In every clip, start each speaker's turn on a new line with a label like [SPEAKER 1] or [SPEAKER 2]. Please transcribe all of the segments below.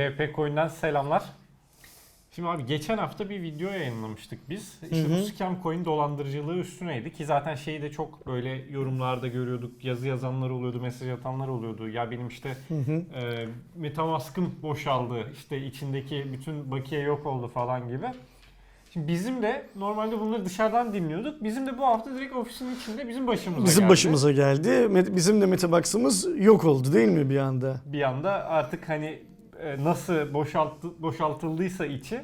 [SPEAKER 1] HP Coin'den selamlar. Şimdi abi geçen hafta bir video yayınlamıştık biz. İşte
[SPEAKER 2] Hı hı.
[SPEAKER 1] bu scam coin dolandırıcılığı üstüneydi ki zaten şeyi de çok böyle yorumlarda görüyorduk. Yazı yazanlar oluyordu, mesaj atanlar oluyordu. Ya benim işte
[SPEAKER 2] Hı hı.
[SPEAKER 1] e, Metamask'ım boşaldı. işte içindeki bütün bakiye yok oldu falan gibi. Şimdi bizim de normalde bunları dışarıdan dinliyorduk. Bizim de bu hafta direkt ofisin içinde bizim başımıza
[SPEAKER 2] Bizim
[SPEAKER 1] geldi.
[SPEAKER 2] başımıza geldi. Bizim de Metabox'ımız yok oldu değil mi bir anda?
[SPEAKER 1] bir anda artık hani nasıl boşaltı, boşaltıldıysa içi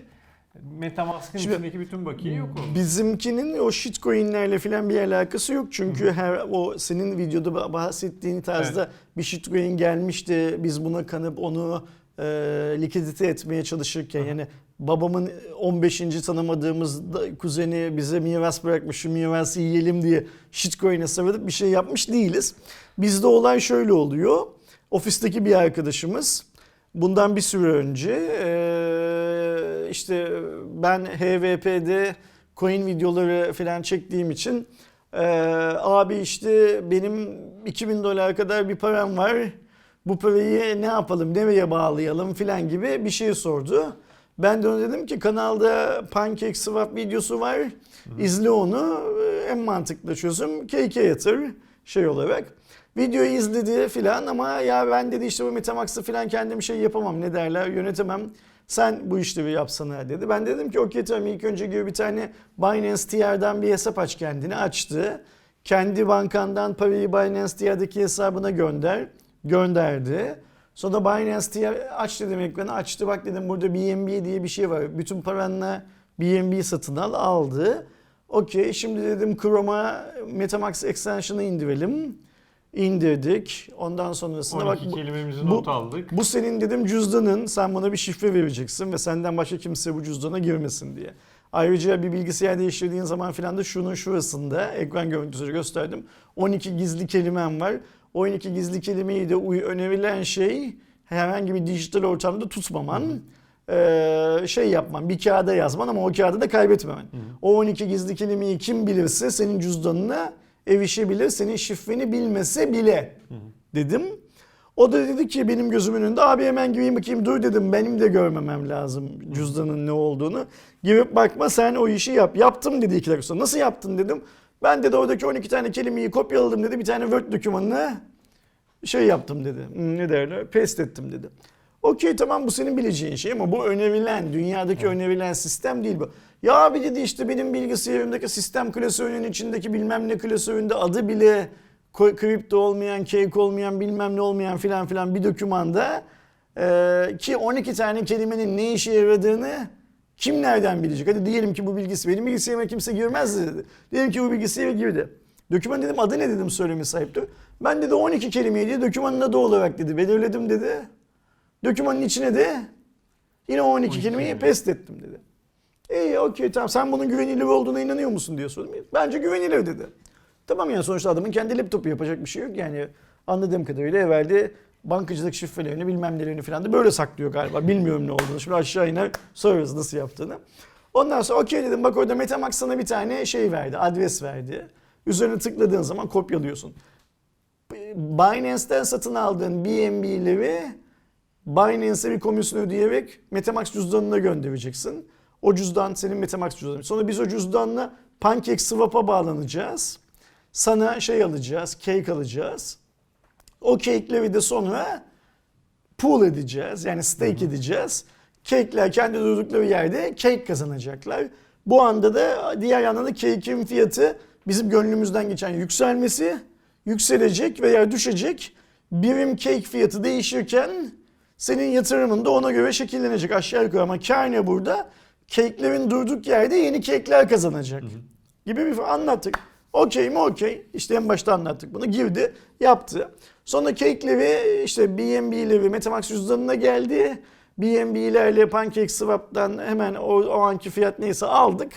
[SPEAKER 1] Metamask'ın
[SPEAKER 2] Şimdi-
[SPEAKER 1] içindeki bütün bakiye yok oldu.
[SPEAKER 2] Bizimkinin o shitcoin'lerle falan bir alakası yok. Çünkü her o senin videoda bah- bahsettiğin tarzda bir shitcoin gelmişti. Biz buna kanıp onu e, likidite etmeye çalışırken
[SPEAKER 1] Hı.
[SPEAKER 2] yani babamın 15. tanımadığımız kuzeni bize miras bırakmış şu mirası yiyelim diye shitcoin'e sarılıp bir şey yapmış değiliz. Bizde olay şöyle oluyor. Ofisteki bir arkadaşımız bundan bir süre önce e, işte ben HVP'de coin videoları falan çektiğim için e, abi işte benim 2000 dolar kadar bir param var. Bu parayı ne yapalım, nereye bağlayalım filan gibi bir şey sordu. Ben de ona dedim ki kanalda Pancake Swap videosu var. İzle onu. En mantıklı çözüm KK yatır şey olarak. Videoyu izledi filan ama ya ben dedi işte bu Metamax'ı filan kendim şey yapamam ne derler yönetemem. Sen bu işleri yapsana dedi. Ben dedim ki okey tamam ilk önce gibi bir tane Binance TR'dan bir hesap aç kendini açtı. Kendi bankandan parayı Binance TR'deki hesabına gönder. Gönderdi. Sonra Binance TR aç dedim ekranı açtı bak dedim burada BNB diye bir şey var. Bütün paranla BNB satın al aldı. Okey şimdi dedim Chrome'a Metamax extension'ı indirelim. İndirdik. Ondan sonrasında
[SPEAKER 1] 12
[SPEAKER 2] bak bu-
[SPEAKER 1] kelimemizi
[SPEAKER 2] bu-
[SPEAKER 1] not aldık.
[SPEAKER 2] bu senin dedim cüzdanın sen bana bir şifre vereceksin ve senden başka kimse bu cüzdana girmesin diye. Ayrıca bir bilgisayar değiştirdiğin zaman filan da şunun şurasında ekran görüntüsü gösterdim. 12 gizli kelimem var. O 12 gizli kelimeyi de önerilen şey herhangi bir dijital ortamda tutmaman. Ee, şey yapman, bir kağıda yazman ama o kağıdı da kaybetmemen. O 12 gizli kelimeyi kim bilirse senin cüzdanına erişebilir, senin şifreni bilmese bile dedim. O da dedi ki benim gözümün önünde abi hemen gireyim bakayım dur dedim benim de görmemem lazım cüzdanın ne olduğunu. Girip bakma sen o işi yap. Yaptım dedi iki dakika sonra. Nasıl yaptın dedim. Ben de oradaki 12 tane kelimeyi kopyaladım dedi. Bir tane Word dokümanına şey yaptım dedi. Hmm, Ne derler? Paste ettim dedi. Okey tamam bu senin bileceğin şey ama bu önerilen, dünyadaki önerilen sistem değil bu. Ya abi dedi işte benim bilgisayarımdaki sistem klasörünün içindeki bilmem ne klasöründe adı bile kripto olmayan, cake olmayan, bilmem ne olmayan filan filan bir dokümanda eee, ki 12 tane kelimenin ne işe yaradığını kim nereden bilecek? Hadi diyelim ki bu bilgisi benim bilgisayarıma kimse girmez dedi. Diyelim ki bu bilgisayara girdi. Doküman dedim adı ne dedim söyleme sahipti. Ben dedi 12 kelimeyi diye dokümanın adı olarak dedi belirledim dedi. Dokümanın içine de yine o 12 kelimeyi
[SPEAKER 1] kelime.
[SPEAKER 2] pest ettim dedi. İyi okey tamam sen bunun güvenilir olduğuna inanıyor musun diye sordum. Bence güvenilir dedi. Tamam yani sonuçta adamın kendi laptopu yapacak bir şey yok yani anladığım kadarıyla evvelde bankacılık şifrelerini bilmem nelerini falan da böyle saklıyor galiba. Bilmiyorum ne olduğunu. Şimdi aşağı iner sorarız nasıl yaptığını. Ondan sonra okey dedim bak orada Metamax sana bir tane şey verdi adres verdi. Üzerine tıkladığın zaman kopyalıyorsun. Binance'ten satın aldığın BNB'leri Binance'e bir komisyon ödeyerek Metamax cüzdanına göndereceksin. O cüzdan senin Metamax cüzdanın. Sonra biz o cüzdanla Pancake Swap'a bağlanacağız. Sana şey alacağız, cake alacağız. O cake'leri de sonra pool edeceğiz. Yani stake edeceğiz. Cake'ler kendi durdukları yerde cake kazanacaklar. Bu anda da diğer yandan da cake'in fiyatı bizim gönlümüzden geçen yükselmesi yükselecek veya düşecek. Birim cake fiyatı değişirken senin yatırımın da ona göre şekillenecek aşağı yukarı ama kar ne burada? Cake'lerin durduk yerde yeni cake'ler kazanacak gibi bir anlattık. Okey mi okey. İşte en başta anlattık bunu. Girdi, yaptı. Sonra cake'leri işte BNB'leri Metamax cüzdanına geldi. BNB'lerle Pancake Swap'tan hemen o, o anki fiyat neyse aldık.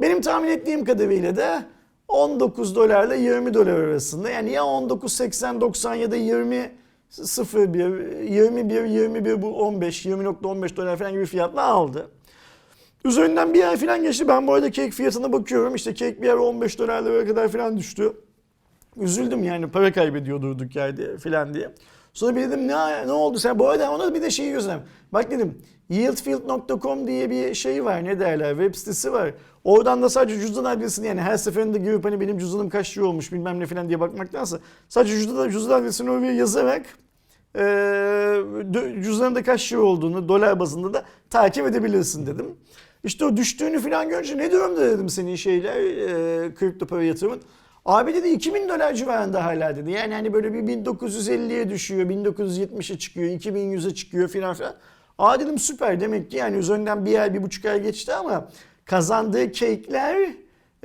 [SPEAKER 2] Benim tahmin ettiğim kadarıyla da 19 dolarla 20 dolar arasında. Yani ya 19.80-90 ya da 20 01 21 21 bu 15 20.15 dolar falan gibi fiyatla aldı. Üzerinden bir ay falan geçti. Ben bu arada kek fiyatına bakıyorum. İşte kek bir ara 15 dolarlara kadar falan düştü. Üzüldüm yani para kaybediyor durduk yerde falan diye. Sonra bir dedim ne, ne oldu sen bu arada ona bir de şeyi gözlem. Bak dedim yieldfield.com diye bir şey var ne derler web sitesi var. Oradan da sadece cüzdan adresini yani her seferinde girip hani benim cüzdanım kaç lira olmuş bilmem ne falan diye bakmaktansa sadece cüzdan, cüzdan adresini oraya yazarak e, cüzdanında kaç lira olduğunu dolar bazında da takip edebilirsin dedim. İşte o düştüğünü falan görünce ne durumda dedim senin şeyler e, kripto para yatırımın. Abi dedi 2000 dolar civarında hala dedi. Yani hani böyle bir 1950'ye düşüyor, 1970'e çıkıyor, 2100'e çıkıyor filan filan. Aa dedim süper demek ki yani üzerinden bir ay, bir buçuk ay geçti ama kazandığı cake'ler,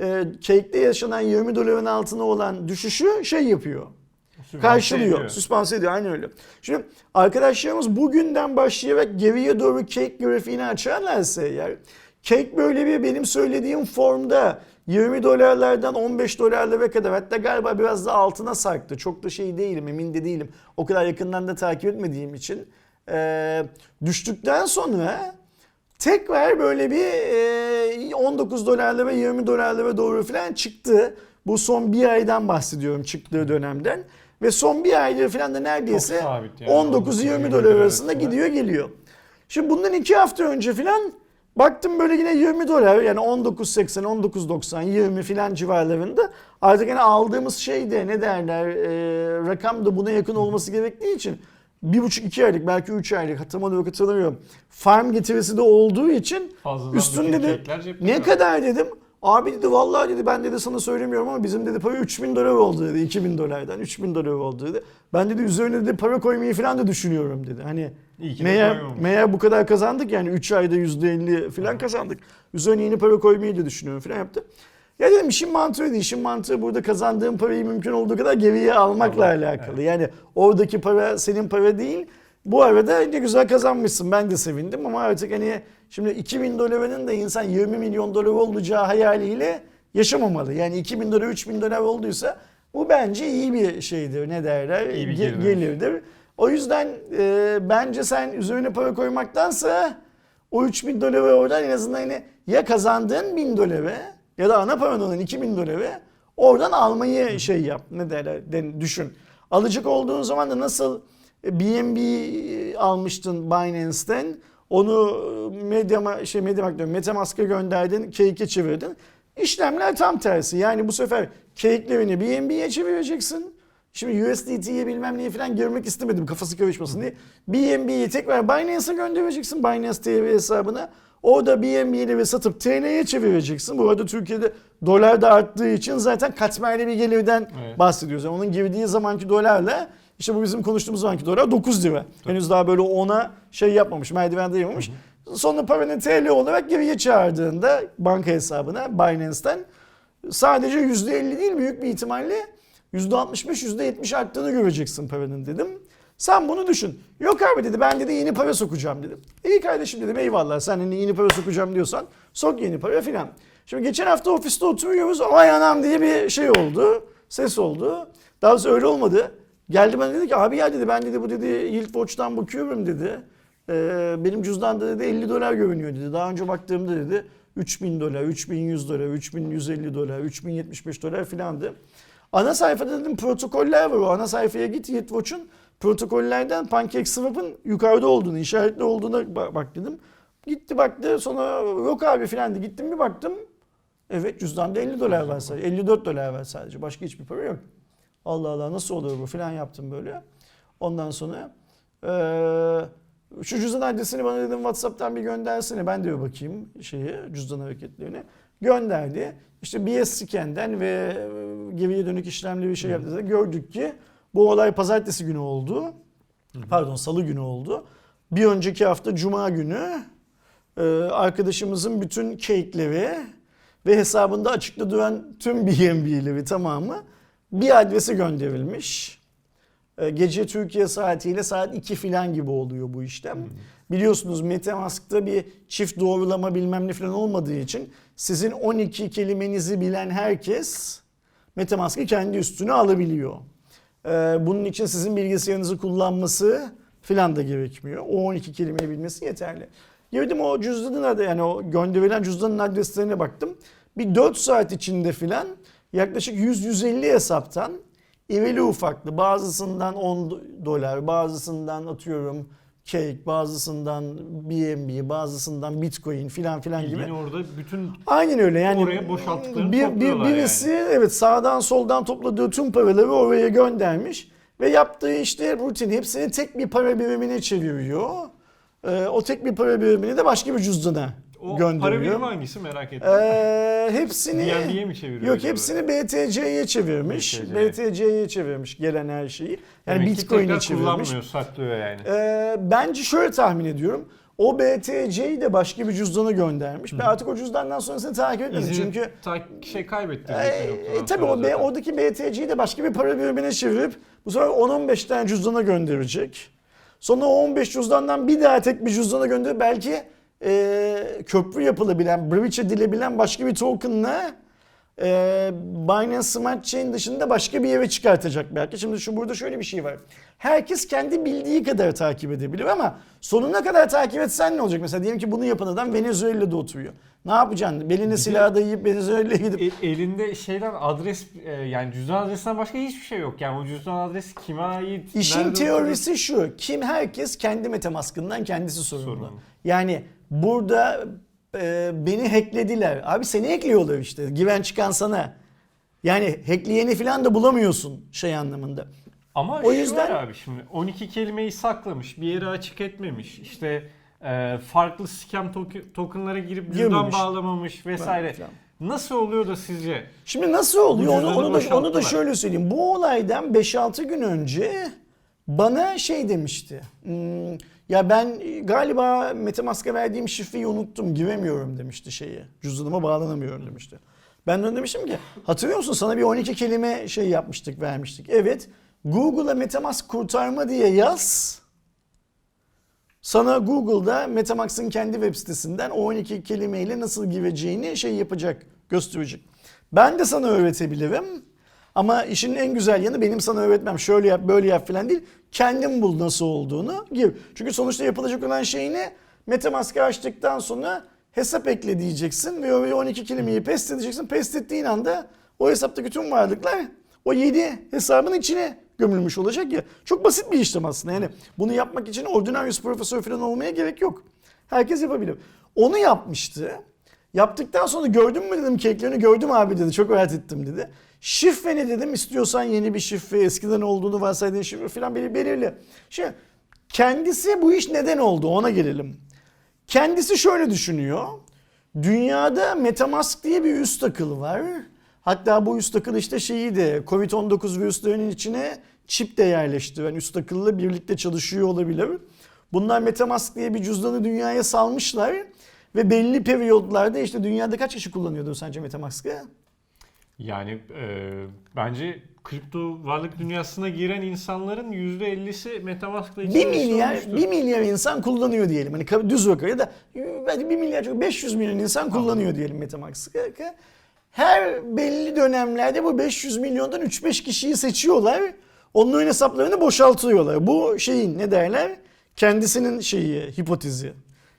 [SPEAKER 2] e, cake'de yaşanan 20 doların altına olan düşüşü şey yapıyor karşılıyor.
[SPEAKER 1] ediyor.
[SPEAKER 2] Süspanse ediyor. Aynen öyle. Şimdi arkadaşlarımız bugünden başlayarak geriye doğru cake grafiğini açarlarsa eğer cake böyle bir benim söylediğim formda 20 dolarlardan 15 dolarlara kadar hatta galiba biraz da altına sarktı. Çok da şey değilim emin de değilim. O kadar yakından da takip etmediğim için. Ee, düştükten sonra tekrar böyle bir e, 19 dolarlara ve 20 dolarlara doğru falan çıktı. Bu son bir aydan bahsediyorum çıktığı dönemden. Ve son bir aydır falan da neredeyse
[SPEAKER 1] yani.
[SPEAKER 2] 19-20 dolar arasında gidiyor geliyor. Şimdi bundan iki hafta önce falan baktım böyle yine 20 dolar yani 19.80, 19.90, 20 falan civarlarında. Artık yani aldığımız şey de ne derler e, rakam da buna yakın olması gerektiği için bir buçuk iki aylık belki üç aylık hatırlamıyorum hatırlamıyorum. Farm getirisi de olduğu için
[SPEAKER 1] Fazladan
[SPEAKER 2] üstünde de ne kadar dedim. Abi dedi vallahi dedi ben dedi sana söylemiyorum ama bizim dedi para 3000 dolar oldu dedi. 2000 dolardan 3000 dolar oldu dedi. Ben dedi üzerine dedi para koymayı falan da düşünüyorum dedi. Hani meğer, meğer bu kadar kazandık yani 3 ayda %50 falan kazandık. Üzerine yeni para koymayı da düşünüyorum falan yaptı. Ya dedim işin mantığı değil. İşin mantığı burada kazandığın parayı mümkün olduğu kadar geriye almakla
[SPEAKER 1] Almak,
[SPEAKER 2] alakalı. Yani oradaki para senin para değil. Bu arada ne güzel kazanmışsın. Ben de sevindim ama artık hani şimdi 2000 dolarının da insan 20 milyon dolar olacağı hayaliyle yaşamamalı. Yani 2000 dolar 3000 dolar olduysa bu bence iyi bir şeydir. Ne derler?
[SPEAKER 1] İyi bir
[SPEAKER 2] Ge- gelirdir. O yüzden e, bence sen üzerine para koymaktansa o 3000 doları oradan en azından hani ya kazandığın 1000 doları ya da ana paran olan 2000 doları oradan almayı şey yap. Ne derler? den- düşün. Alacak olduğun zaman da nasıl BNB almıştın Binance'ten onu Media şey Media diyorum MetaMask'a gönderdin, Cake'e çevirdin. İşlemler tam tersi. Yani bu sefer Cake'lerini BNB'ye çevireceksin. Şimdi USDT'ye bilmem neye falan girmek istemedim kafası karışmasın diye. BNB'yi tekrar Binance'a göndereceksin Binance TV hesabına. Orada BNB'leri satıp TL'ye çevireceksin. Bu arada Türkiye'de dolar da arttığı için zaten katmerli bir gelirden
[SPEAKER 1] Evet.
[SPEAKER 2] bahsediyoruz. Yani onun girdiği zamanki dolarla işte bu bizim konuştuğumuz zamanki dolar 9 lira. Henüz daha böyle ona şey yapmamış, merdiven dayamamış. Sonra paranı TL olarak geriye çağırdığında banka hesabına Binance'ten sadece %50 değil büyük bir ihtimalle %65 %70 arttığını göreceksin paranın dedim. Sen bunu düşün. Yok abi dedi ben dedi yeni para sokacağım dedim. İyi kardeşim dedim eyvallah sen hani yeni para sokacağım diyorsan sok yeni para filan. Şimdi geçen hafta ofiste oturuyoruz vay anam diye bir şey oldu. Ses oldu. Daha doğrusu öyle olmadı. Geldi bana dedi ki abi ya dedi ben dedi bu dedi Yield Watch'tan bakıyorum dedi. Ee, benim cüzdanda dedi 50 dolar görünüyor dedi. Daha önce baktığımda dedi 3000 dolar, 3100 dolar, 3150 dolar, 3075 dolar filandı. Ana sayfada dedim protokoller var. O ana sayfaya git Yetwatch'un protokollerden PancakeSwap'ın yukarıda olduğunu, işaretli olduğuna ba- bak dedim. Gitti baktı sonra yok abi filan. Gittim bir baktım. Evet cüzdanda 50 dolar var sadece. 54 dolar var sadece. Başka hiçbir para yok. Allah Allah nasıl olur bu filan yaptım böyle. Ondan sonra eee şu cüzdan adresini bana dedim WhatsApp'tan bir göndersene. Ben de bir bakayım şeyi, cüzdan hareketlerini. Gönderdi. İşte BS Scan'den ve e, geriye dönük işlemli bir şey yaptı. Gördük ki bu olay pazartesi günü oldu. Pardon salı günü oldu. Bir önceki hafta cuma günü e, arkadaşımızın bütün cake'leri ve hesabında açıkta duran tüm BNB'leri tamamı bir adrese gönderilmiş. E, Gece Türkiye saatiyle saat 2 filan gibi oluyor bu işlem. Biliyorsunuz Metamask'ta bir çift doğrulama bilmem ne falan olmadığı için sizin 12 kelimenizi bilen herkes Metamask'ı kendi üstüne alabiliyor. E, Bunun için sizin bilgisayarınızı kullanması filan da gerekmiyor. O 12 kelimeyi bilmesi yeterli. Girdim o cüzdanın adı yani o gönderilen cüzdanın adreslerine baktım. Bir 4 saat içinde filan yaklaşık 100-150 hesaptan İveli ufaklı. Bazısından 10 dolar, bazısından atıyorum cake, bazısından BNB, bazısından Bitcoin filan filan gibi.
[SPEAKER 1] Yine orada bütün
[SPEAKER 2] Aynen öyle yani.
[SPEAKER 1] Oraya boşalttıklarını
[SPEAKER 2] bir, bir, Birisi evet sağdan soldan topladığı tüm paraları oraya göndermiş ve yaptığı işte rutin hepsini tek bir para birimine çeviriyor. Ee, o tek bir para birimini de başka bir cüzdana
[SPEAKER 1] o para
[SPEAKER 2] gönderiyor.
[SPEAKER 1] birimi hangisi merak ettim.
[SPEAKER 2] Ee, hepsini
[SPEAKER 1] BNB'ye mi çeviriyor
[SPEAKER 2] Yok
[SPEAKER 1] acaba?
[SPEAKER 2] hepsini BTC'ye çevirmiş.
[SPEAKER 1] BTC.
[SPEAKER 2] BTC'ye çevirmiş gelen her şeyi. Yani
[SPEAKER 1] Demek
[SPEAKER 2] Bitcoin'e çevirmiş.
[SPEAKER 1] kullanmıyor, saklıyor yani.
[SPEAKER 2] Ee, bence şöyle tahmin ediyorum. O BTC'yi de başka bir cüzdana göndermiş. Ben artık o cüzdandan sonrasını takip etmedim.
[SPEAKER 1] İzini
[SPEAKER 2] Çünkü
[SPEAKER 1] ta- şey kaybetti.
[SPEAKER 2] e, e, tabii o B, oradaki BTC'yi de başka bir para birimine çevirip bu sefer 10-15 tane cüzdana gönderecek. Sonra o 15 cüzdandan bir daha tek bir cüzdana gönderip belki e, köprü yapılabilen, bridge edilebilen başka bir tokenla e, Binance Smart Chain dışında başka bir yere çıkartacak belki. Şimdi şu burada şöyle bir şey var. Herkes kendi bildiği kadar takip edebilir ama sonuna kadar takip etsen ne olacak? Mesela diyelim ki bunu yapan adam Venezuela'da oturuyor. Ne yapacaksın? Beline silah dayayıp Venezuela'ya gidip
[SPEAKER 1] E- elinde şeyden adres e, yani cüzdan adresinden başka hiçbir şey yok. Yani o cüzdan adresi kime ait?
[SPEAKER 2] İşin teorisi şu. Kim herkes kendi metamaskından kendisi sorumlu.
[SPEAKER 1] Sorumlu.
[SPEAKER 2] Yani burada e, beni hacklediler. Abi seni hackliyorlar işte. Güven çıkan sana. Yani hackleyeni falan da bulamıyorsun şey anlamında.
[SPEAKER 1] Ama
[SPEAKER 2] O yüzden-
[SPEAKER 1] yüzden abi şimdi 12 kelimeyi saklamış, bir yere açık etmemiş. İşte e, farklı scam token- tokenlara girip
[SPEAKER 2] Girmemiş.
[SPEAKER 1] bağlamamış vesaire.
[SPEAKER 2] Falan.
[SPEAKER 1] Nasıl oluyor da sizce?
[SPEAKER 2] Şimdi nasıl oluyor? Onu, onu, da, onu da şöyle söyleyeyim. Bu olaydan 5-6 gün önce bana şey demişti. Hmm, ya ben galiba Metamask'a verdiğim şifreyi unuttum. Giremiyorum demişti şeye. Cüzdanıma bağlanamıyorum demişti. Ben de demiştim ki hatırlıyor musun sana bir 12 kelime şey yapmıştık vermiştik. Evet Google'a Metamask kurtarma diye yaz. Sana Google'da Metamask'ın kendi web sitesinden o 12 kelimeyle nasıl gireceğini şey yapacak, gösterecek. Ben de sana öğretebilirim. Ama işin en güzel yanı benim sana öğretmem. Şöyle yap, böyle yap falan değil. Kendin bul nasıl olduğunu gir. Çünkü sonuçta yapılacak olan şey ne? Metamask'ı açtıktan sonra hesap ekle diyeceksin ve o 12 kelimeyi paste edeceksin. Paste ettiğin anda o hesaptaki tüm varlıklar o 7 hesabın içine gömülmüş olacak ya. Çok basit bir işlem aslında. Yani bunu yapmak için ordinarius profesör falan olmaya gerek yok. Herkes yapabilir. Onu yapmıştı. Yaptıktan sonra gördün mü dedim keklerini gördüm abi dedi. Çok rahat ettim dedi. Şifre ne dedim istiyorsan yeni bir şifre eskiden olduğunu varsaydığın şifre falan beni belirle. Şimdi kendisi bu iş neden oldu ona gelelim. Kendisi şöyle düşünüyor. Dünyada Metamask diye bir üst akıl var. Hatta bu üst akıl işte şeyi de Covid-19 virüslerinin içine çip de yerleştiren üst akılla birlikte çalışıyor olabilir. Bunlar Metamask diye bir cüzdanı dünyaya salmışlar. Ve belli periyotlarda işte dünyada kaç kişi kullanıyordu sence Metamask'ı?
[SPEAKER 1] Yani e, bence kripto varlık dünyasına giren insanların %50'si Metamask'la
[SPEAKER 2] 1
[SPEAKER 1] içi
[SPEAKER 2] milyar,
[SPEAKER 1] olmuştur.
[SPEAKER 2] 1 milyar insan kullanıyor diyelim. Hani düz rakam ya da belki 1 milyar çok 500 milyon insan kullanıyor diyelim Metamask'ı. Her belli dönemlerde bu 500 milyondan 3-5 kişiyi seçiyorlar. Onların hesaplarını boşaltıyorlar. Bu şeyin ne derler? Kendisinin şeyi, hipotezi.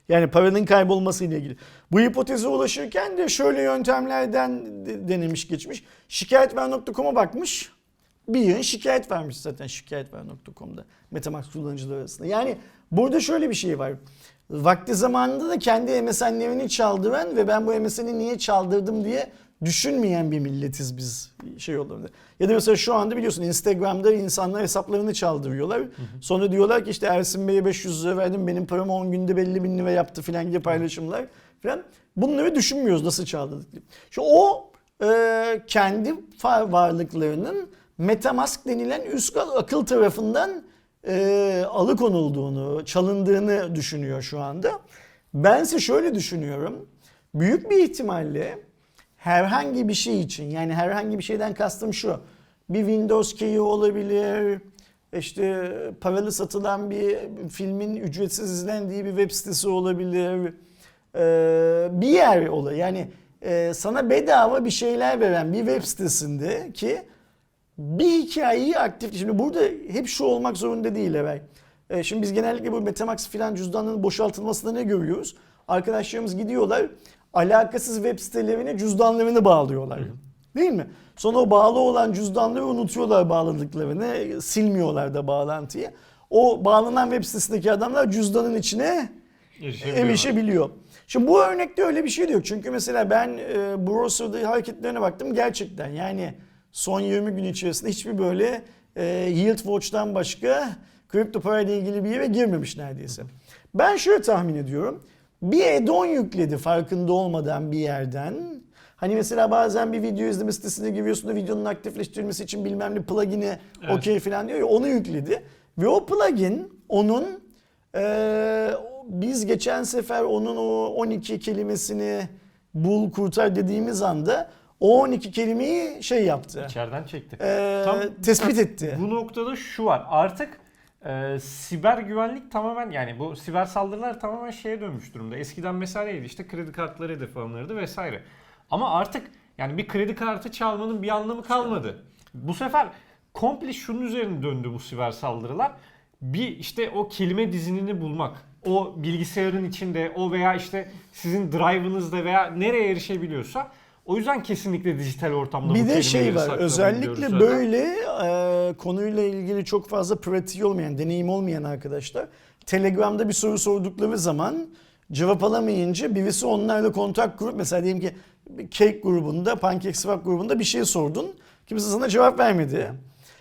[SPEAKER 2] Yani paranın kaybolması ile ilgili. Bu hipoteze ulaşırken de şöyle yöntemlerden de- denemiş geçmiş. Şikayetver.com'a bakmış. Bir yığın şikayet vermiş zaten şikayetver.com'da Metamask kullanıcıları arasında. Yani burada şöyle bir şey var. Vakti zamanında da kendi MSN'lerini çaldıran ve ben bu MSN'i niye çaldırdım diye düşünmeyen bir milletiz biz şey olabilir. Ya da mesela şu anda biliyorsun Instagram'da insanlar hesaplarını çaldırıyorlar. Sonra diyorlar ki işte Ersin Bey'e 500 lira verdim benim paramı 10 günde belli bin lira yaptı filan gibi paylaşımlar filan. Bunları düşünmüyoruz nasıl çaldırdık diye. Şu o e, kendi varlıklarının Metamask denilen üst akıl tarafından e, alıkonulduğunu, çalındığını düşünüyor şu anda. Bense şöyle düşünüyorum. Büyük bir ihtimalle herhangi bir şey için yani herhangi bir şeyden kastım şu. Bir Windows key'i olabilir. işte paralı satılan bir filmin ücretsiz izlendiği bir web sitesi olabilir. Ee, bir yer olabilir. Yani e, sana bedava bir şeyler veren bir web sitesinde ki bir hikayeyi aktif... Şimdi burada hep şu olmak zorunda değil Eray. E, şimdi biz genellikle bu Metamask filan cüzdanının boşaltılmasında ne görüyoruz? Arkadaşlarımız gidiyorlar alakasız web sitelerine cüzdanlarını bağlıyorlar. Değil mi? Sonra o bağlı olan cüzdanları unutuyorlar bağladıklarını. Silmiyorlar da bağlantıyı. O bağlanan web sitesindeki adamlar cüzdanın içine erişebiliyor. Şimdi bu örnekte öyle bir şey yok. Çünkü mesela ben e, browser'da hareketlerine baktım gerçekten yani son 20 gün içerisinde hiçbir böyle e, Yield Watch'tan başka kripto parayla ilgili bir yere girmemiş neredeyse. Ben şöyle tahmin ediyorum. Bir add-on yükledi farkında olmadan bir yerden. Hani mesela bazen bir video izleme sitesine giriyorsun da videonun aktifleştirilmesi için bilmem ne plugin'i
[SPEAKER 1] Evet.
[SPEAKER 2] okey falan diyor ya onu yükledi. Ve o plugin onun ee, biz geçen sefer onun o 12 kelimesini bul kurtar dediğimiz anda o 12 kelimeyi şey yaptı.
[SPEAKER 1] İçeriden çekti.
[SPEAKER 2] Ee,
[SPEAKER 1] Tam-
[SPEAKER 2] tespit etti.
[SPEAKER 1] Bu noktada şu var. Artık e, siber güvenlik tamamen yani bu siber saldırılar tamamen şeye dönmüş durumda. Eskiden meseleydi işte kredi kartları hedef alınırdı vesaire. Ama artık yani bir kredi kartı çalmanın bir anlamı kalmadı. Bu sefer komple şunun üzerine döndü bu siber saldırılar. Bir işte o kelime dizinini bulmak. O bilgisayarın içinde o veya işte sizin drive'ınızda veya nereye erişebiliyorsa o yüzden kesinlikle dijital ortamda bu
[SPEAKER 2] Bir de şey var özellikle böyle e, konuyla ilgili çok fazla pratiği olmayan, deneyim olmayan arkadaşlar Telegram'da bir soru sordukları zaman cevap alamayınca birisi onlarla kontak kurup mesela diyelim ki Cake grubunda, PancakeSwap grubunda bir şey sordun. Kimse sana cevap vermedi.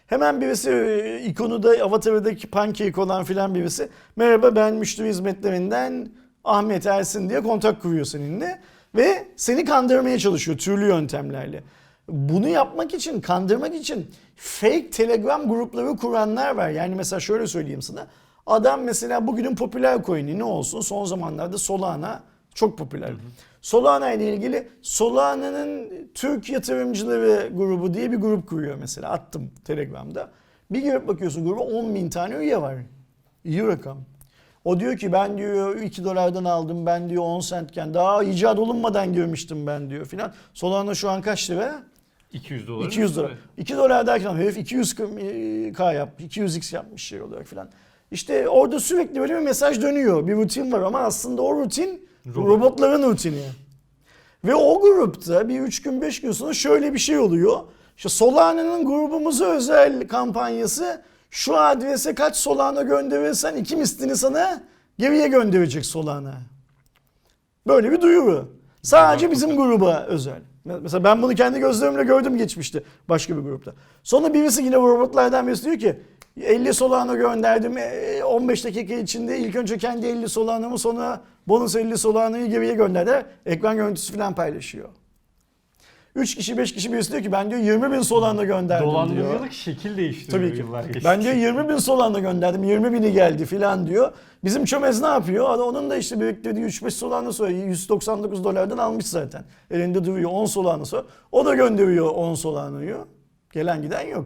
[SPEAKER 2] Hemen birisi e, ikonu da avatarıdaki pancake olan filan birisi merhaba ben müşteri hizmetlerinden Ahmet Ersin diye kontak kuruyor seninle ve seni kandırmaya çalışıyor türlü yöntemlerle. Bunu yapmak için, kandırmak için fake Telegram grupları kuranlar var. Yani mesela şöyle söyleyeyim sana. Adam mesela bugünün popüler coin'i ne olsun? Son zamanlarda Solana çok popüler. Solana ile ilgili Solana'nın Türk yatırımcıları grubu diye bir grup kuruyor mesela. Attım Telegram'da. Bir girip bakıyorsun gruba 10 bin tane üye var. İyi rakam. O diyor ki ben diyor 2 dolardan aldım ben diyor 10 centken daha icat olunmadan girmiştim ben diyor filan. Solana şu an kaç lira?
[SPEAKER 1] 200 dolar.
[SPEAKER 2] 200 dolar. 2 dolar derken herif 200 k yapmış, 200x yapmış şey olarak filan. İşte orada sürekli böyle bir mesaj dönüyor. Bir rutin var ama aslında o rutin
[SPEAKER 1] Robot.
[SPEAKER 2] robotların rutini. Ve o grupta bir 3 gün 5 gün sonra şöyle bir şey oluyor. İşte Solana'nın grubumuza özel kampanyası şu adrese kaç Solana gönderirsen iki mislini sana geriye gönderecek Solana. Böyle bir duyuru. Sadece bizim gruba özel. Mesela ben bunu kendi gözlerimle gördüm geçmişti başka bir grupta. Sonra birisi yine robotlardan birisi diyor ki 50 Solana gönderdim. e, 15 dakika içinde ilk önce kendi 50 Solana'mı sonra bonus 50 Solana'yı geriye gönderdi. Ekran görüntüsü falan paylaşıyor. 3 kişi 5 kişi birisi diyor ki ben diyor 20 bin Solana gönderdim diyor.
[SPEAKER 1] Dolandırıcılık şekil değiştiriyor
[SPEAKER 2] Tabii ki.
[SPEAKER 1] yıllar geçti.
[SPEAKER 2] Ben diyor 20 bin Solana gönderdim. 20 bini geldi filan diyor. Bizim çömez ne yapıyor? Adam Onun da işte biriktirdiği 3-5 Solana sonra 199 dolardan almış zaten. Elinde duruyor 10 Solana sonra. O da gönderiyor 10 Solana'yı. Gelen giden yok.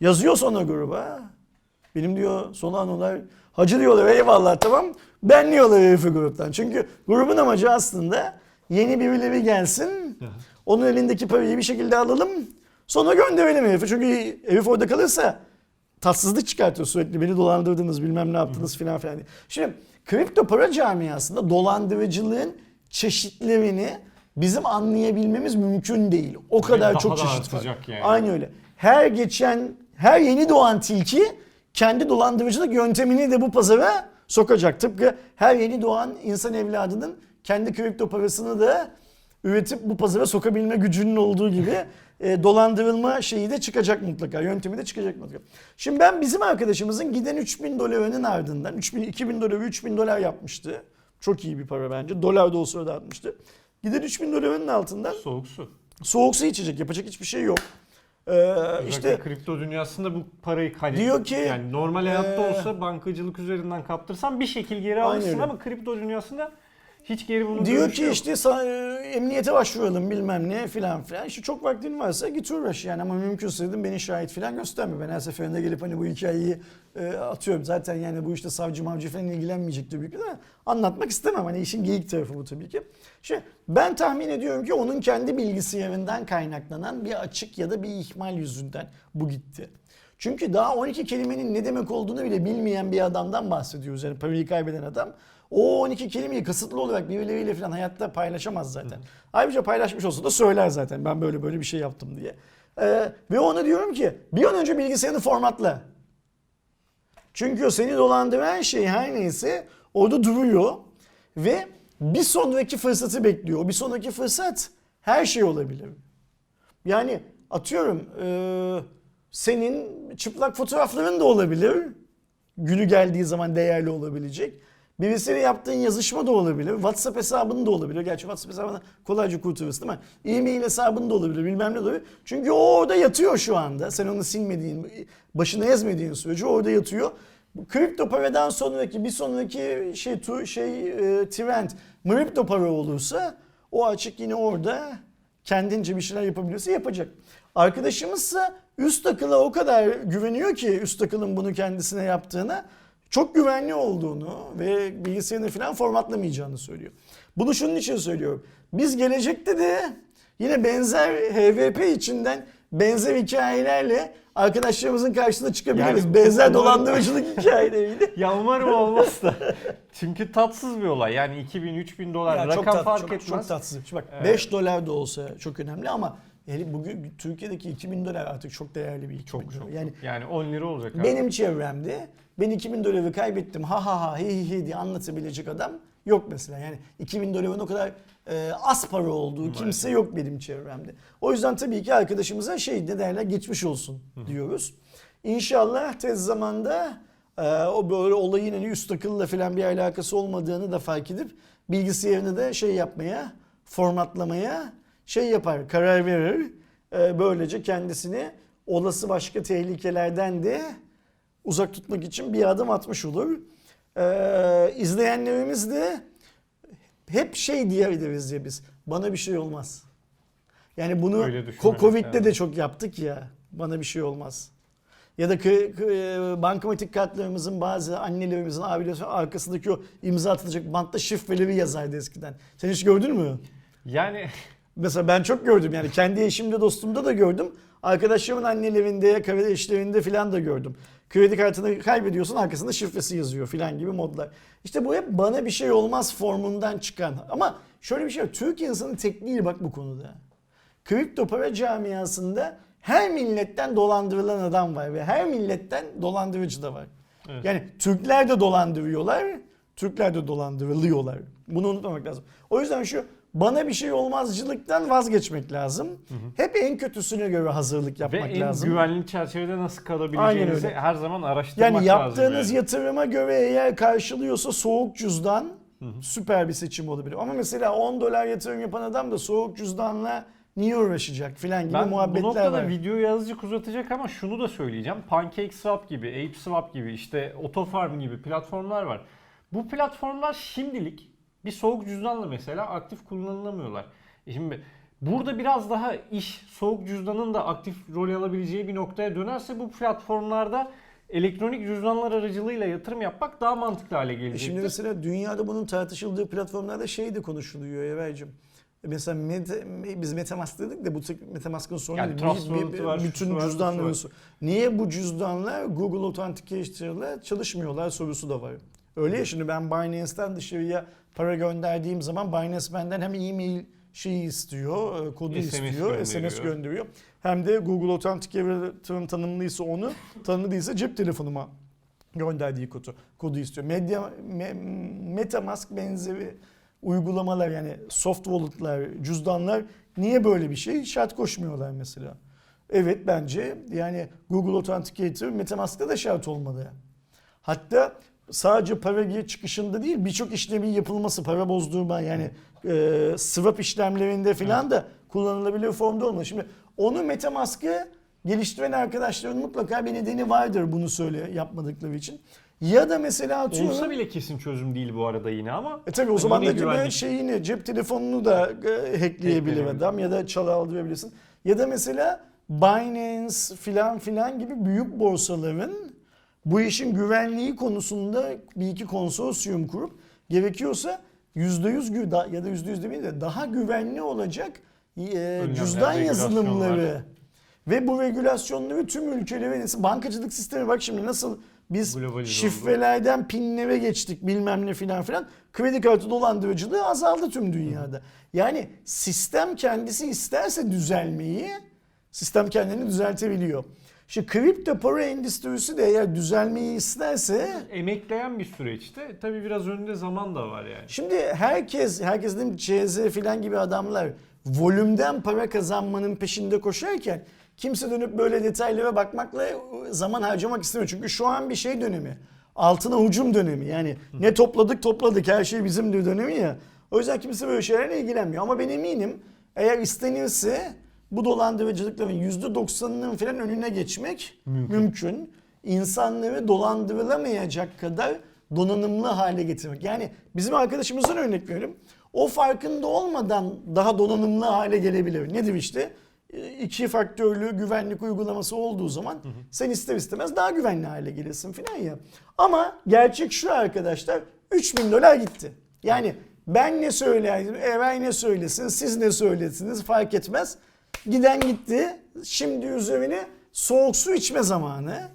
[SPEAKER 2] Yazıyor sonra gruba. Benim diyor Solano'lar hacı diyorlar eyvallah tamam. Benliyorlar herifi gruptan. Çünkü grubun amacı aslında yeni birileri gelsin. Onun elindeki parayı bir şekilde alalım. Sonra gönderelim herifi. Çünkü herif orada kalırsa tatsızlık çıkartıyor sürekli. Beni dolandırdınız bilmem ne yaptınız filan filan diye. Şimdi kripto para camiasında dolandırıcılığın çeşitlerini bizim anlayabilmemiz mümkün değil. O kadar
[SPEAKER 1] daha
[SPEAKER 2] çok
[SPEAKER 1] da
[SPEAKER 2] çeşit var.
[SPEAKER 1] yani.
[SPEAKER 2] Aynı öyle. Her geçen, her yeni doğan tilki kendi dolandırıcılık yöntemini de bu pazara sokacak. Tıpkı her yeni doğan insan evladının kendi kripto parasını da üretip bu pazara sokabilme gücünün olduğu gibi e, dolandırılma şeyi de çıkacak mutlaka. Yöntemi de çıkacak mutlaka. Şimdi ben bizim arkadaşımızın giden 3000 dolarının ardından 3000 2000 doları 3000 dolar yapmıştı. Çok iyi bir para bence. Dolar da o sırada artmıştı. Giden 3000 dolarının altından
[SPEAKER 1] Soğuk su.
[SPEAKER 2] soğuk su içecek. Yapacak hiçbir şey yok. Ee,
[SPEAKER 1] İşte kripto dünyasında bu parayı hani
[SPEAKER 2] Diyor ki,
[SPEAKER 1] yani normal hayatta
[SPEAKER 2] eee,
[SPEAKER 1] olsa bankacılık üzerinden kaptırsan bir şekil geri alırsın
[SPEAKER 2] öyle.
[SPEAKER 1] ama kripto dünyasında hiç geri bunu
[SPEAKER 2] diyor ki
[SPEAKER 1] yok.
[SPEAKER 2] işte sa- e, emniyete başvuralım bilmem ne filan filan. İşte çok vaktin varsa git uğraş yani ama mümkünse dedim beni şahit filan gösterme. Ben her seferinde gelip hani bu hikayeyi e, atıyorum. Zaten yani bu işte savcı mavcı falan ilgilenmeyecek tabii ki de anlatmak istemem. Hani işin geyik tarafı bu tabii ki. Şimdi ben tahmin ediyorum ki onun kendi bilgisayarından kaynaklanan bir açık ya da bir ihmal yüzünden bu gitti. Çünkü daha 12 kelimenin ne demek olduğunu bile bilmeyen bir adamdan bahsediyoruz. Yani parayı kaybeden adam. O 12 kelimeyi kasıtlı olarak birileriyle falan hayatta paylaşamaz zaten. Ayrıca paylaşmış olsa da söyler zaten ben böyle böyle bir şey yaptım diye. Ee, ve ona diyorum ki bir an önce bilgisayarını formatla. Çünkü seni dolandıran şey her neyse orada duruyor ve bir sonraki fırsatı bekliyor. O bir sonraki fırsat her şey olabilir. Yani atıyorum eee, senin çıplak fotoğrafların da olabilir. Günü geldiği zaman değerli olabilecek. Birisiyle yaptığın yazışma da olabilir. WhatsApp hesabın da olabilir. Gerçi WhatsApp hesabını kolayca kurtarırsın ama e-mail hesabın da olabilir. Bilmem ne de olabilir. Çünkü o orada yatıyor şu anda. Sen onu silmediğin, başını ezmediğin sürece orada yatıyor. Kripto paradan sonraki bir sonraki şey tu, şey e, trend kripto para olursa o açık yine orada kendince bir şeyler yapabiliyorsa yapacak. Arkadaşımızsa üst akıla o kadar güveniyor ki üst akılın bunu kendisine yaptığına çok güvenli olduğunu ve bilgisayarını falan formatlamayacağını söylüyor. Bunu şunun için söylüyorum. Biz gelecekte de yine benzer HVP içinden benzer hikayelerle arkadaşlarımızın karşısına çıkabiliriz.
[SPEAKER 1] Yani-
[SPEAKER 2] benzer dolandırıcılık hikayeleriyle.
[SPEAKER 1] Ya umarım olmaz da. Çünkü tatsız bir olay. Yani 2000-3000 dolar
[SPEAKER 2] Ya
[SPEAKER 1] rakam
[SPEAKER 2] tat-
[SPEAKER 1] fark
[SPEAKER 2] çok,
[SPEAKER 1] etmez.
[SPEAKER 2] Çok tatsız. Şimdi bak
[SPEAKER 1] Evet.
[SPEAKER 2] 5 dolar da olsa çok önemli ama hele bugün Türkiye'deki 2000 dolar artık çok değerli bir 2000
[SPEAKER 1] Çok
[SPEAKER 2] dolar.
[SPEAKER 1] çok.
[SPEAKER 2] Yani
[SPEAKER 1] Yani, 10 lira olacak abi.
[SPEAKER 2] benim çevremde ben 2000 doları kaybettim ha ha ha hi hi hi diye anlatabilecek adam yok mesela. Yani 2000 doların o kadar e, az para olduğu kimse yok benim çevremde. O yüzden tabii ki arkadaşımıza şey ne derler geçmiş olsun diyoruz. İnşallah tez zamanda e, o böyle olayın hani üst akılla falan bir alakası olmadığını da fark edip bilgisayarını da şey yapmaya, formatlamaya şey yapar, karar verir. E, böylece kendisini olası başka tehlikelerden de uzak tutmak için bir adım atmış olur. Ee, izleyenlerimiz de hep şey diyebiliriz ya biz. Bana bir şey olmaz. Yani bunu Covid'de
[SPEAKER 1] lazım.
[SPEAKER 2] de çok yaptık ya. Bana bir şey olmaz. Ya da e, bankamatik kartlarımızın bazı annelerimizin, abilerimizin arkasındaki o imza atılacak bantta şifreleri yazardı eskiden. Sen hiç gördün mü?
[SPEAKER 1] Yani
[SPEAKER 2] Mesela ben çok gördüm yani kendi eşimde dostumda da gördüm. Arkadaşlarımın annelerinde, kardeşlerinde filan da gördüm. Kredi kartını kaybediyorsun arkasında şifresi yazıyor filan gibi modlar. İşte bu hep bana bir şey olmaz formundan çıkan. Ama şöyle bir şey var. Türk insanı tek değil bak bu konuda. Kripto para camiasında her milletten dolandırılan adam var ve her milletten dolandırıcı da var.
[SPEAKER 1] Evet.
[SPEAKER 2] Yani Türkler de dolandırıyorlar, Türkler de dolandırılıyorlar. Bunu unutmamak lazım. O yüzden şu bana bir şey olmazcılıktan vazgeçmek lazım. Hep en kötüsüne göre hazırlık
[SPEAKER 1] ve
[SPEAKER 2] yapmak
[SPEAKER 1] en
[SPEAKER 2] lazım.
[SPEAKER 1] güvenli çerçevede nasıl kalabileceğinizi her zaman araştırmak
[SPEAKER 2] Yani yaptığınız
[SPEAKER 1] lazım.
[SPEAKER 2] yatırıma göre eğer karşılıyorsa soğuk cüzdan süper bir seçim olabilir. Ama mesela 10 dolar yatırım yapan adam da soğuk cüzdanla niye uğraşacak filan gibi
[SPEAKER 1] Ben bu
[SPEAKER 2] muhabbetler
[SPEAKER 1] noktada
[SPEAKER 2] var.
[SPEAKER 1] videoyu azıcık uzatacak ama şunu da söyleyeceğim. PancakeSwap gibi, ApeSwap gibi, işte Autofarm gibi platformlar var. Bu platformlar şimdilik bir soğuk cüzdanla mesela aktif kullanılamıyorlar. E Şimdi burada biraz daha iş soğuk cüzdanın da aktif rol alabileceği bir noktaya dönerse bu platformlarda elektronik cüzdanlar aracılığıyla yatırım yapmak daha mantıklı hale
[SPEAKER 2] E
[SPEAKER 1] gelecektir.
[SPEAKER 2] Şimdi mesela dünyada bunun tartışıldığı platformlarda şey de konuşuluyor Eva'cığım. Mesela Meta, biz Metamask dedik de bu Metamask'ın sorunu
[SPEAKER 1] Yani
[SPEAKER 2] Bir- bir-
[SPEAKER 1] Wallet'ı var,
[SPEAKER 2] bütün
[SPEAKER 1] busu
[SPEAKER 2] so- Niye bu cüzdanlar Google Authenticator'la çalışmıyorlar sorusu da var. Öyle ya şimdi ben Binance'ten dışarıya para gönderdiğim zaman Binance benden hem e-mail şeyi istiyor, e, kodu
[SPEAKER 1] SMS
[SPEAKER 2] istiyor, SMS
[SPEAKER 1] gönderiyor.
[SPEAKER 2] gönderiyor. Hem de Google Authenticator'ın tanımlıysa onu, tanımlı değilse cep telefonuma gönderdiği kodu, kodu istiyor. Medya, Me- Metamask benzeri uygulamalar yani soft wallet'lar, cüzdanlar niye böyle bir şey şart koşmuyorlar mesela? Evet bence yani Google Authenticator Metamask'ta da şart olmalı. Hatta sadece para çıkışında değil birçok işlemin yapılması, para bozdurma yani e, swap işlemlerinde filan da kullanılabilir formda olmalı. Şimdi onu Metamask'ı geliştiren arkadaşların mutlaka bir nedeni vardır bunu söyle yapmadıkları için. Ya da mesela atıyorum.
[SPEAKER 1] Olsa bile kesin çözüm değil bu arada yine ama.
[SPEAKER 2] E tabi o
[SPEAKER 1] Hani
[SPEAKER 2] zaman da
[SPEAKER 1] güvenlik.
[SPEAKER 2] şeyini cep telefonunu da e, hackleyebilir adam ya da çalı aldırabilirsin. Ya da mesela Binance filan filan gibi büyük borsaların bu işin güvenliği konusunda bir iki konsorsiyum kurup gerekiyorsa %100 gü- da- ya da %100 demeyeyim de daha güvenli olacak e, cüzdan yazılımları ve bu regülasyonları tüm ülkelere bankacılık sistemi bak şimdi nasıl Biz
[SPEAKER 1] Globalize oldu.
[SPEAKER 2] şifrelerden pinlere geçtik bilmem ne filan filan. Kredi kartı dolandırıcılığı azaldı tüm dünyada. Yani sistem kendisi isterse düzelmeyi sistem kendini düzeltebiliyor. Şimdi kripto para endüstrisi de eğer düzelmeyi isterse
[SPEAKER 1] Emekleyen bir süreçte tabii biraz önünde zaman da var yani.
[SPEAKER 2] Şimdi herkes, herkes değil mi CZ filan gibi adamlar volümden para kazanmanın peşinde koşarken kimse dönüp böyle detaylara bakmakla zaman harcamak istemiyor. Çünkü şu an bir şey dönemi. Altına hücum dönemi. Yani ne topladık topladık her şey bizimdir dönemi ya. O yüzden kimse böyle şeylerle ilgilenmiyor. Ama ben eminim eğer istenirse bu dolandırıcılıkların %90'ının falan önüne geçmek
[SPEAKER 1] Mümkün.
[SPEAKER 2] mümkün. İnsanları dolandırılamayacak kadar donanımlı hale getirmek. Yani bizim arkadaşımızdan örnek verelim. O farkında olmadan daha donanımlı hale gelebilir. Nedir işte? E, İki faktörlü güvenlik uygulaması olduğu zaman sen ister istemez daha güvenli hale gelirsin filan ya. Ama gerçek şu arkadaşlar 3000 dolar gitti. Yani ben ne söyleyeyim, Eray ne söylesin, siz ne söylesiniz fark etmez. Giden gitti. Şimdi üzerine soğuk su içme zamanı.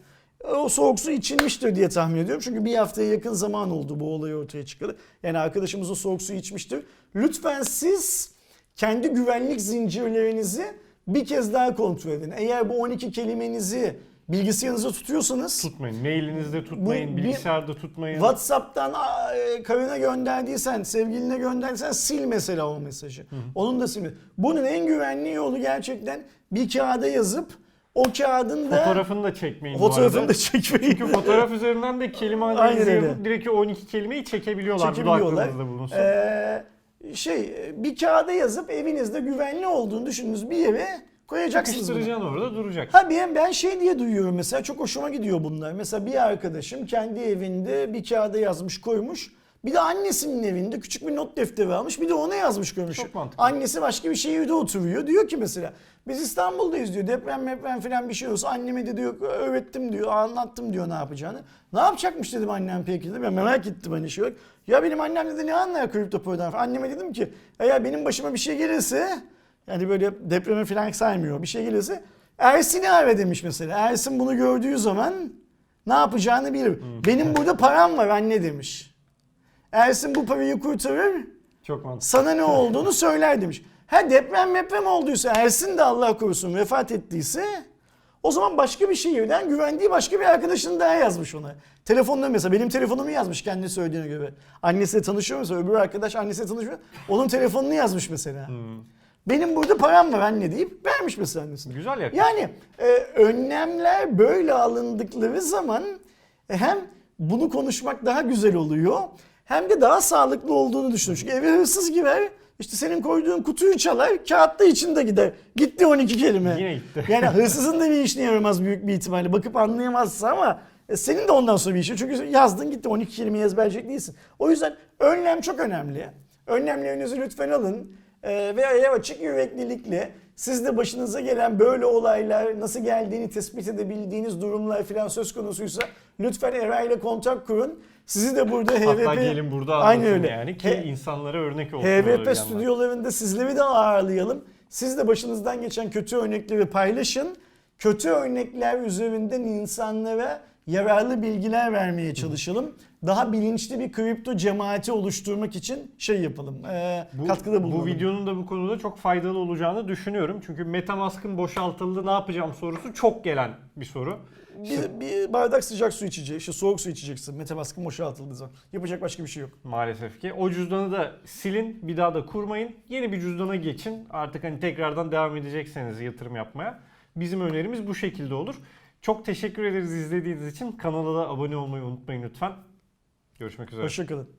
[SPEAKER 2] O soğuk su içilmiştir diye tahmin ediyorum. Çünkü bir haftaya yakın zaman oldu bu olay ortaya çıkalı. Yani arkadaşımız o soğuk su içmiştir. Lütfen siz kendi güvenlik zincirlerinizi bir kez daha kontrol edin. Eğer bu 12 kelimenizi bilgisayarınızda tutuyorsanız
[SPEAKER 1] Tutmayın. Mailinizde tutmayın,
[SPEAKER 2] Bu
[SPEAKER 1] bilgisayarda tutmayın.
[SPEAKER 2] WhatsApp'tan e, karına gönderdiysen, sevgiline gönderdiysen sil mesela o mesajı. Onun da sil. Bunun en güvenli yolu gerçekten bir kağıda yazıp o kağıdın da
[SPEAKER 1] Fotoğrafını da çekmeyin
[SPEAKER 2] fotoğrafını da çekmeyi.
[SPEAKER 1] Çünkü fotoğraf üzerinden de kelime analizi direkt o 12 kelimeyi çekebiliyorlar. Bu da
[SPEAKER 2] çekebiliyorlar.
[SPEAKER 1] bulunsun.
[SPEAKER 2] Ee, şey bir kağıda yazıp evinizde güvenli olduğunu düşündüğünüz bir yere koyacaksınız.
[SPEAKER 1] Sıkıştıracaksın orada duracak.
[SPEAKER 2] Ha ben, ben şey diye duyuyorum mesela çok hoşuma gidiyor bunlar. Mesela bir arkadaşım kendi evinde bir kağıda yazmış koymuş. Bir de annesinin evinde küçük bir not defteri almış. Bir de ona yazmış koymuş.
[SPEAKER 1] Çok mantıklı.
[SPEAKER 2] Annesi başka bir şehirde oturuyor. Diyor ki mesela biz İstanbul'dayız diyor. Deprem deprem falan bir şey olursa anneme de diyor öğrettim diyor. Anlattım diyor ne yapacağını. Ne yapacakmış dedim annem peki dedim. Ben merak ettim hani şey olarak. Ya benim annem dedi ne anlar kripto paradan falan. Anneme dedim ki eğer benim başıma bir şey gelirse yani böyle depremi falan saymıyor. Bir şey gelirse Ersin'i ara demiş mesela. Ersin bunu gördüğü zaman ne yapacağını bilir. Benim burada param var anne demiş. Ersin bu parayı kurtarır.
[SPEAKER 1] Çok mantıklı.
[SPEAKER 2] Sana ne olduğunu söyler demiş. Ha deprem deprem olduysa Ersin de Allah korusun vefat ettiyse o zaman başka bir şehirden güvendiği başka bir arkadaşını daha yazmış ona. Telefonla mesela benim telefonumu yazmış kendi söylediğine göre. Annesiyle tanışıyor mesela öbür arkadaş annesiyle tanışıyor. Onun telefonunu yazmış mesela. Benim burada param var anne deyip vermiş mesela annesine.
[SPEAKER 1] Güzel yaklaşım.
[SPEAKER 2] Yani e, önlemler böyle alındıkları zaman e, hem bunu konuşmak daha güzel oluyor hem de daha sağlıklı olduğunu düşünüyorum. Çünkü eve hırsız girer işte senin koyduğun kutuyu çalar kağıt da içinde gider. Gitti 12 kelime.
[SPEAKER 1] Yine gitti.
[SPEAKER 2] Yani hırsızın da bir işine yaramaz büyük bir ihtimalle. Bakıp anlayamazsa ama e, senin de ondan sonra bir işi. Çünkü yazdın gitti 12 kelimeyi ezberleyecek değilsin. O yüzden önlem çok önemli. Önlemlerinizi lütfen alın. Ee, ve eğer açık yüreklilikle siz de başınıza gelen böyle olaylar nasıl geldiğini tespit edebildiğiniz durumlar falan söz konusuysa lütfen Eray'la kontak kurun. Sizi de burada HVP...
[SPEAKER 1] Hatta gelin burada
[SPEAKER 2] Aynı öyle.
[SPEAKER 1] yani ki
[SPEAKER 2] He-
[SPEAKER 1] insanlara örnek olsun.
[SPEAKER 2] HVP stüdyolarında sizleri de ağırlayalım. Siz de başınızdan geçen kötü örnekleri paylaşın. Kötü örnekler üzerinden insanlara yararlı bilgiler vermeye çalışalım. Daha bilinçli bir kripto cemaati oluşturmak için şey yapalım. ee,
[SPEAKER 1] Bu,
[SPEAKER 2] katkıda bulunalım.
[SPEAKER 1] bu videonun da bu konuda çok faydalı olacağını düşünüyorum. Çünkü Metamask'ın boşaltıldı ne yapacağım sorusu çok gelen bir soru.
[SPEAKER 2] bir, bir bardak sıcak su içeceksin, işte soğuk su içeceksin. Metamask'ın boşaltıldığı zaman. Yapacak başka bir şey yok.
[SPEAKER 1] Maalesef ki. O cüzdanı da silin, bir daha da kurmayın. Yeni bir cüzdana geçin. Artık hani tekrardan devam edecekseniz yatırım yapmaya. Bizim önerimiz bu şekilde olur. Çok teşekkür ederiz izlediğiniz için. Kanala da abone olmayı unutmayın lütfen. Görüşmek üzere.
[SPEAKER 2] Hoşçakalın.